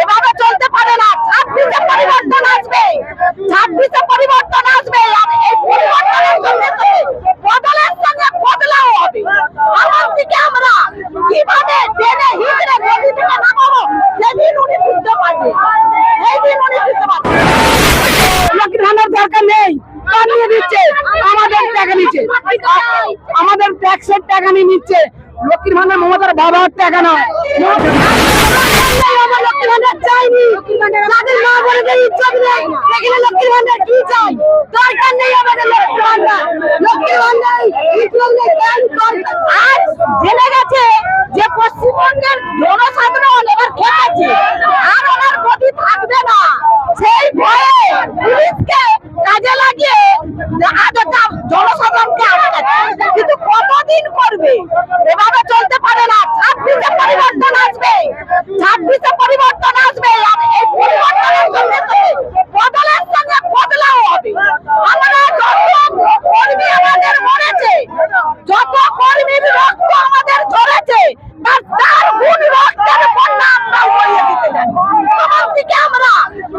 এভাবে চলতে পারে না। ছাব্বিশে পরিবর্তন আসবে। ছাব্বিশে পরিবর্তন আসবে। আর এই পরিবর্তনের জন্য বদলের সঙ্গে বদলাও হবে। আমার দিকে আমরা কীভাবে টেনে নদী থেকে নামাবো, সেদিন উনি বুঝতে পারবে। সেই দিন উনি বুঝতে পারবে। দরকার নেই। দিচ্ছে। আমাদের টাকা নিচ্ছে। আমাদের ট্যাক্সের টাকা নিয়ে নিচ্ছে। লক্ষ্মীর ভান্ডার মমতার বাবার টাকা নয়। আমার লক্ষ্মীর ভান্ডার চাইনি আজ জেনে গেছে যে পশ্চিমবঙ্গের জনসাধারণ এবার খেয়েছে আর ওনার গতি থাকবে না সেই ভয়ে পুলিশকে কাজে লাগিয়ে আজ ওটা জনসাধারণকে আটকাচ্ছে কিন্তু কতদিন করবে এভাবে চলতে পারে না ছাব্বিশে পরিবর্তন আসবে ছাব্বিশে পরিবর্তন আসবে আর এই পরিবর্তনের জন্য তো বদলের সঙ্গে বদলাও হবে আমরা যত কর্মী আমাদের মরেছে যত কর্মীর রক্ত আমাদের ঝরেছে তার চার গুণ রক্তের বন্যা আমরা বইয়ে দিতে জানি আমার দিকে আমরা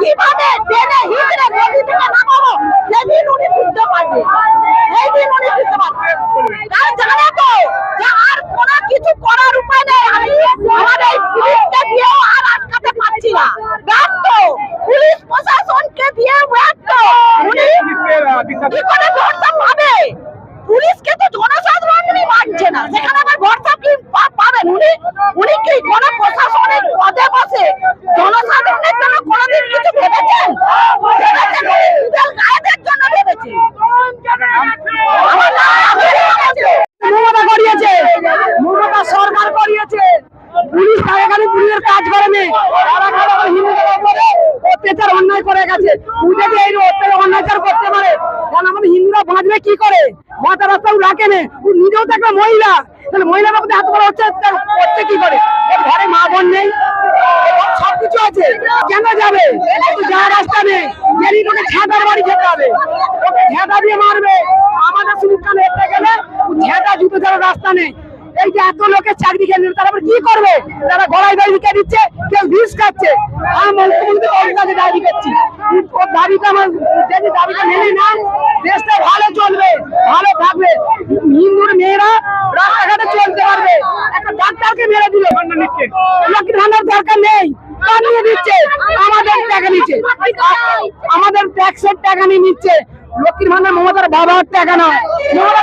কীভাবে টেনে হিঁচড়ে নদী থেকে নামাবো সেদিন উনি বুঝতে পারবে সেই দিন উনি বুঝতে পারবে তারা জানে তো যে আর কোনো কিছু করার উপায় নেই আমি আমাদের এই পুলিশকে দিয়েও আর আটকাতে পারছি না ব্যর্থ পুলিশ প্রশাসনকে দিয়ে উনি কি করে ভরসা পাবে পুলিশকে তো জনসাধারণই মানছে না। সেখানে আবার ভরসা কি পাবেন উনি উনি কি কোন প্রশাসনের পদে বসে জনসাধারণের জন্য কোনোদিন কিছু ভেবেছেন? উনি গায়েদের জন্য করিয়েছে সরকার করিয়েছে পুলিশ তার এখানে পুলিশের কাজ করে নে তারা কেন করে হিন্দুদের উপরে অত্যাচার অন্যায় করে গেছে। পুজো যে এই অত্যাচার করতে পারে কারণ আমাদের হিন্দুরা বাঁচবে কি করে? মাথা রাস্তাও রাখে নে। ও নিজেও তো একটা মহিলা। তাহলে মহিলার মধ্যে হাত করা হচ্ছে করছে কি করে? ঘরে মা বোন নেই। সবকিছু আছে। কেন যাবে? যাওয়ার রাস্তা নেই। গেলি তোকে ছেঁটার বাড়ি খেতে হবে। ওকে ঝেঁটা দিয়ে মারবে। আমাদের শুধু কানে গেলে ঝেঁটা জুতো যাওয়ার রাস্তা নেই। এই যে এত লোকের চাকরি কেন তারা কি করবে? তারা গলায় দাড়ি লিখে দিচ্ছে, কেউ বিষ খাচ্ছে। আমি দাবি করছি ওর দাবিটা আমার যদি মেনে না দেশটা ভালো চলবে, ভালো থাকবে। হিন্দুর মেয়েরা রাস্তাঘাটে চলতে পারবে। একটা ডাক্তারকে মেরে দিল। লক্ষ্মীর ভান্ডার দরকার নেই। বানিয়ে দিচ্ছে। আমাদের টাকা নিচ্ছে। আমাদের ট্যাক্সের টাকা নিয়ে নিচ্ছে। লক্ষ্মীর ভান্ডার মমতার বাবার টাকা নয়। মমতা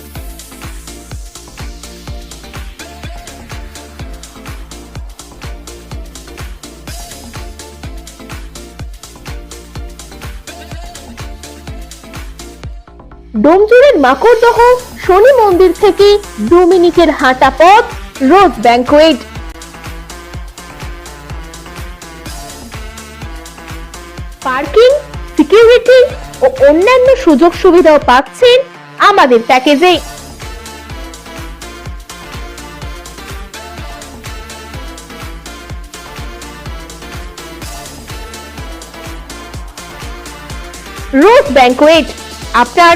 ডোমজুড়ের মাকড়দহ শনি মন্দির থেকে দু মিনিটের হাঁটা পথ, রোজ ব্যাংকোয়েট। পার্কিং, সিকিউরিটি ও অন্যান্য সুযোগ সুবিধাও পাচ্ছেন আমাদের প্যাকেজে। Rose banquet. আপনার